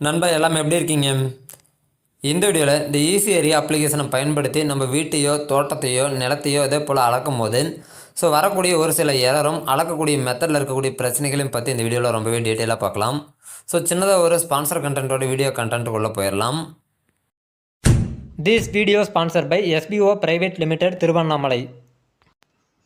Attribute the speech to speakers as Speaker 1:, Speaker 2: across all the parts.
Speaker 1: நண்பா எல்லாமே எப்படி இருக்கீங்க? இந்த வீடியோவில் இந்த ஈஸி ஏரியா அப்ளிகேஷனை பயன்படுத்தி நம்ம வீட்டையோ தோட்டத்தையோ நிலத்தையோ இதே போல் அளக்கும் போது ஸோ வரக்கூடிய ஒரு சில எரரும் அளக்கக்கூடிய மெத்தடில் இருக்கக்கூடிய பிரச்சனைகளையும் பற்றி இந்த வீடியோவில் ரொம்பவே டீட்டெயிலாக பார்க்கலாம். ஸோ சின்னதாக ஒரு ஸ்பான்சர் கண்டென்ட்டோட வீடியோ கண்டென்ட்டுக்குள்ளே போயிடலாம் this video sponsor by SPO private limited Tiruvannamalai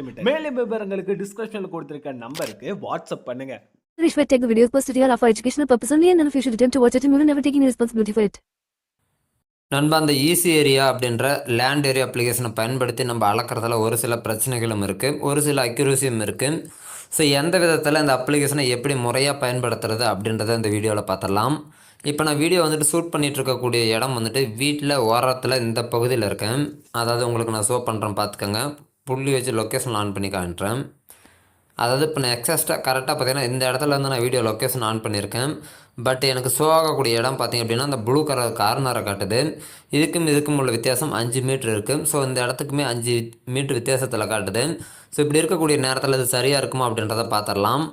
Speaker 2: limited மேலும் விவரங்களுக்கு டிஸ்கிரிப்ஷன்ல கொடுத்திருக்க நம்பருக்கு வாட்ஸ்அப் பண்ணுங்க.
Speaker 3: Rishwat take the videos posted here. Are for educational purpose only and of you should attempt to watch it and you will never take any responsibility for it.
Speaker 1: நண்பா அந்த easy area அப்படின்ற land area அப்ளிகேஷனை பயன்படுத்தி நம்ம அளக்கிறதுல ஒரு சில பிரச்சனைகளும் இருக்குது ஒரு சில அக்யூரஸியும் இருக்குது ஸோ எந்த விதத்தில் இந்த அப்ளிகேஷனை எப்படி முறையாக பயன்படுத்துறது அப்படின்றத இந்த வீடியோவில் பார்த்துடலாம். இப்போ நான் வீடியோ வந்துட்டு ஷூட் பண்ணிட்டு இருக்கக்கூடிய இடம் வந்துட்டு வீட்டில் ஓரத்தில் இந்த பகுதியில் இருக்கேன். அதாவது உங்களுக்கு நான் ஷோ பண்ணுறேன் பார்த்துக்கோங்க. புள்ளி வச்சு லொக்கேஷன் ஆன் பண்ணி காட்டுறேன் அதாவது இப்போ நான் எக்ஸஸ்ட்டாக கரெக்டாக பார்த்தீங்கன்னா இந்த இடத்துல வந்து நான் வீடியோ லொக்கேஷன் ஆன் பண்ணியிருக்கேன். பட் எனக்கு ஷோ ஆகக்கூடிய இடம் பார்த்திங்க அப்படின்னா அந்த ப்ளூ கலர் கார்னரை காட்டுது. இதுக்கும் இதுக்கும் உள்ள வித்தியாசம் அஞ்சு மீட்ரு இருக்குது ஸோ இந்த இடத்துக்குமே அஞ்சு மீட்ரு வித்தியாசத்தில் காட்டுது. ஸோ இப்படி இருக்கக்கூடிய நேரத்தில் இது சரியாக இருக்குமா அப்படின்றத பார்த்துடலாம்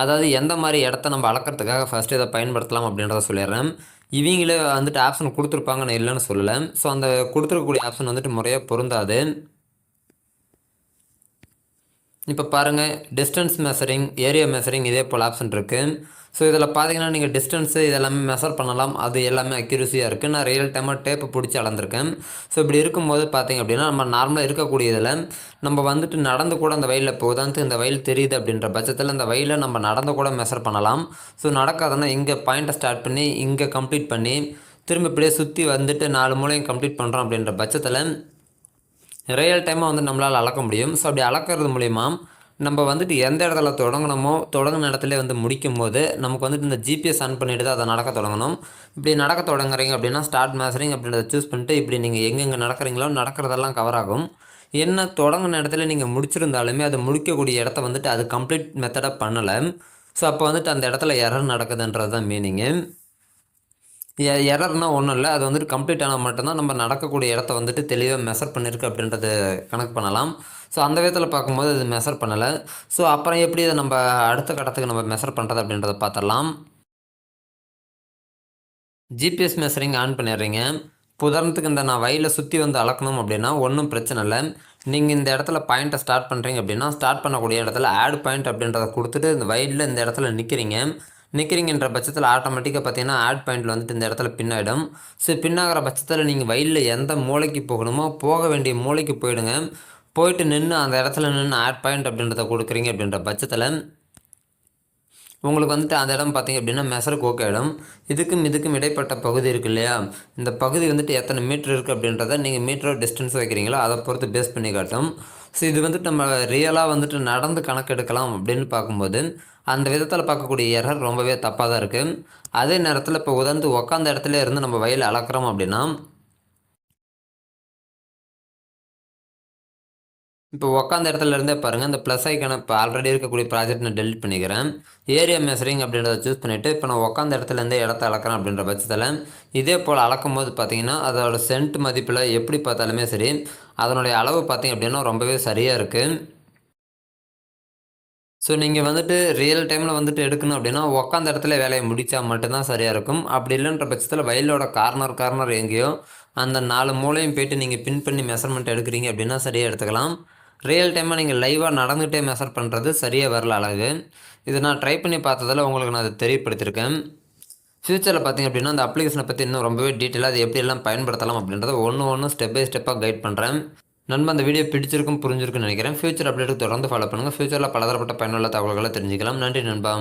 Speaker 1: அதாவது எந்த மாதிரி இடத்த நம்ம அளக்கிறதுக்காக ஃபஸ்ட்டு இதை பயன்படுத்தலாம் அப்படின்றத சொல்லிடுறேன். இவங்களே வந்துட்டு ஆப்ஷன் கொடுத்துருப்பாங்க நான் இல்லைன்னு சொல்லலை. ஸோ அந்த கொடுத்துருக்கக்கூடிய ஆப்ஷன் வந்துட்டு முறையாக பொருந்தாது. இப்போ பாருங்கள் டிஸ்டன்ஸ் மெஷரிங் ஏரியா மெஷரிங் இதே போல் ஆப்ஷன் இருக்குது ஸோ இதில் பார்த்தீங்கன்னா நீங்கள் டிஸ்டன்ஸு இதெல்லாமே மெஷர் பண்ணலாம். அது எல்லாமே அக்யூரஸியாக இருக்குது நான் ரியல் டைமாக டேப்பு பிடிச்சி அளந்திருக்கேன். ஸோ இப்படி இருக்கும்போது பார்த்தீங்க அப்படின்னா நம்ம நார்மலாக இருக்கக்கூடியதில் நம்ம வந்துட்டு நடந்து கூட அந்த வயலில் இப்போ உதாரணத்துக்கு இந்த வயல் தெரியுது அப்படின்ற பட்சத்தில் இந்த வயலில் நம்ம நடந்து கூட மெஷர் பண்ணலாம். ஸோ நடக்காதுன்னா இங்கே பாயிண்ட்டை ஸ்டார்ட் பண்ணி இங்கே கம்ப்ளீட் பண்ணி திரும்ப இப்படியே சுற்றி வந்துட்டு நாலு மூலையும் கம்ப்ளீட் பண்ணுறோம் அப்படின்ற பட்சத்தில் ரியல் டைமாக வந்து நம்மளால் அளக்க முடியும். ஸோ அப்படி அளக்கிறது மூலிமா நம்ம வந்துட்டு எந்த இடத்துல தொடங்கணுமோ தொடங்கின இடத்துல வந்து முடிக்கும் போது நமக்கு வந்துட்டு இந்த ஜிபிஎஸ் ஆன் பண்ணிட்டு தான் அதை நடக்க தொடங்கணும். இப்படி நடக்க தொடங்குறீங்க அப்படின்னா ஸ்டார்ட் மேசரிங் அப்படின்றத சூஸ் பண்ணிட்டு இப்படி நீங்கள் எங்கெங்கே நடக்கிறீங்களோ நடக்கிறதெல்லாம் கவர் ஆகும். என்ன தொடங்கின இடத்துல நீங்கள் முடிச்சிருந்தாலுமே அது முடிக்கக்கூடிய இடத்த வந்துட்டு அது கம்ப்ளீட் மெத்தடாக பண்ணலை. ஸோ அப்போ வந்துட்டு அந்த இடத்துல எரர் நடக்குதுன்றது தான் மீனிங்கு எரர்னால் ஒன்றும் இல்லை. அது வந்துட்டு கம்ப்ளீட் ஆனால் மட்டும்தான் நம்ம நடக்கக்கூடிய இடத்த வந்துட்டு தெளிவாக மெஷர் பண்ணியிருக்கு அப்படின்றத கணக்கு பண்ணலாம். ஸோ அந்த விதத்தில் பார்க்கும்போது இது மெஷர் பண்ணலை. ஸோ அப்புறம் எப்படி இதை நம்ம அடுத்த கட்டத்துக்கு நம்ம மெஷர் பண்ணுறது அப்படின்றத பார்த்துடலாம். ஜிபிஎஸ் மெஷரிங் ஆன் பண்ணிடுறீங்க. இப்போ உதாரணத்துக்கு இந்த நான் வயலில் சுற்றி வந்து அளக்கணும் அப்படின்னா ஒன்றும் பிரச்சனை இல்லை. நீங்கள் இந்த இடத்துல பாயிண்ட்டை ஸ்டார்ட் பண்ணுறீங்க அப்படின்னா ஸ்டார்ட் பண்ணக்கூடிய இடத்துல ஆட் பாயிண்ட் அப்படின்றத கொடுத்துட்டு இந்த வயலில் இந்த இடத்துல நிற்கிறீங்க நிற்கிறீங்கன்ற பட்சத்தில் ஆட்டோமேட்டிக்காக பார்த்தீங்கன்னா ஆட் பாயிண்டில் வந்துட்டு இந்த இடத்துல பின்னாயிடும் ஸோ பின்னாகிற பட்சத்தில் நீங்கள் வயலில் எந்த மூளைக்கு போகணுமோ போக வேண்டிய மூளைக்கு போயிடுங்க. போயிட்டு நின்று அந்த இடத்துல நின்று ஆட் பாயிண்ட் அப்படின்றத கொடுக்குறீங்க அப்படின்ற பட்சத்தில் உங்களுக்கு வந்துட்டு அந்த இடம் பார்த்தீங்க அப்படின்னா மெசர்கோக்க இடம் இதுக்கும் இதுக்கும் இடைப்பட்ட பகுதி இருக்குது இல்லையா? இந்த பகுதி வந்துட்டு எத்தனை மீட்ரு இருக்குது அப்படின்றத நீங்கள் மீட்டரோ டிஸ்டன்ஸ் வைக்கிறீங்களோ அதை பொறுத்து பேஸ் பண்ணி காட்டும். ஸோ இது வந்துட்டு நம்ம ரியலாக வந்துட்டு நடந்து கணக்கெடுக்கலாம் அப்படின்னு பார்க்கும்போது அந்த விதத்தில் பார்க்கக்கூடிய எரர் ரொம்பவே தப்பாக தான் இருக்குது அதே நேரத்தில் இப்போ உதாரணத்து உட்காந்த இடத்துல இருந்து நம்ம வயல் அளக்குறோம் அப்படின்னா இப்போ உட்காந்த இடத்துல இருந்தே பாருங்கள் இந்த ப்ளஸ் ஐக்கான இப்போ ஆல்ரெடி இருக்கக்கூடிய ப்ராஜெக்ட் நான் டெலிட் பண்ணிக்கிறேன். ஏரியா மெஷரிங் அப்படின்றத சூஸ் பண்ணிவிட்டு இப்போ நான் உட்காந்த இடத்துல இருந்தே இடத்த அளக்கிறேன் அப்படின்ற பட்சத்தில் இதே போல் அளக்கும் போது பார்த்தீங்கன்னா அதோட சென்ட் மதிப்பில் எப்படி பார்த்தாலுமே சரி அதனுடைய அளவு பார்த்தீங்க அப்படின்னா ரொம்பவே சரியாக இருக்குது ஸோ நீங்கள் வந்துட்டு ரியல் டைமில் வந்துட்டு எடுக்கணும் அப்படின்னா உட்காந்த இடத்துல வேலையை முடித்தா மட்டும்தான் சரியாக இருக்கும். அப்படி இல்லைன்ற பட்சத்தில் வயலோட கார்னர் கார்னர் எங்கேயோ அந்த நாலு மூலையும் போயிட்டு நீங்கள் பின் பண்ணி மெஷர்மெண்ட் எடுக்கிறீங்க அப்படின்னா சரியாக எடுத்துக்கலாம். ரியல் டைமாக நீங்கள் லைவாக நடந்துகிட்டே மெஷர் பண்ணுறது சரியாக வரல அழகு. இது நான் ட்ரை பண்ணி பார்த்ததில் உங்களுக்கு நான் அதை தெரியப்படுத்தியிருக்கேன். ஃப்யூச்சரில் பார்த்திங்க அப்படின்னா அந்த அப்ளிகேஷனை பற்றி இன்னும் ரொம்பவே டீட்டெயிலாக அது எப்படியெல்லாம் பயன்படுத்தலாம் அப்படின்றத ஒன்று ஒன்று ஸ்டெப் பை ஸ்டெப்பாக கைட் பண்ணுறேன் நண்பன் அந்த வீடியோ பிடிச்சிருக்கும் புரிஞ்சிருக்குன்னு நினைக்கிறேன். ஃபியூச்சர் அப்டேட்டுக்கு தொடர்ந்து ஃபாலோ பண்ணுங்கள் ஃபியூச்சரில் பலதரப்பட்ட பயனுள்ள தகவல்களை தெரிஞ்சுக்கலாம். நன்றி நண்பா.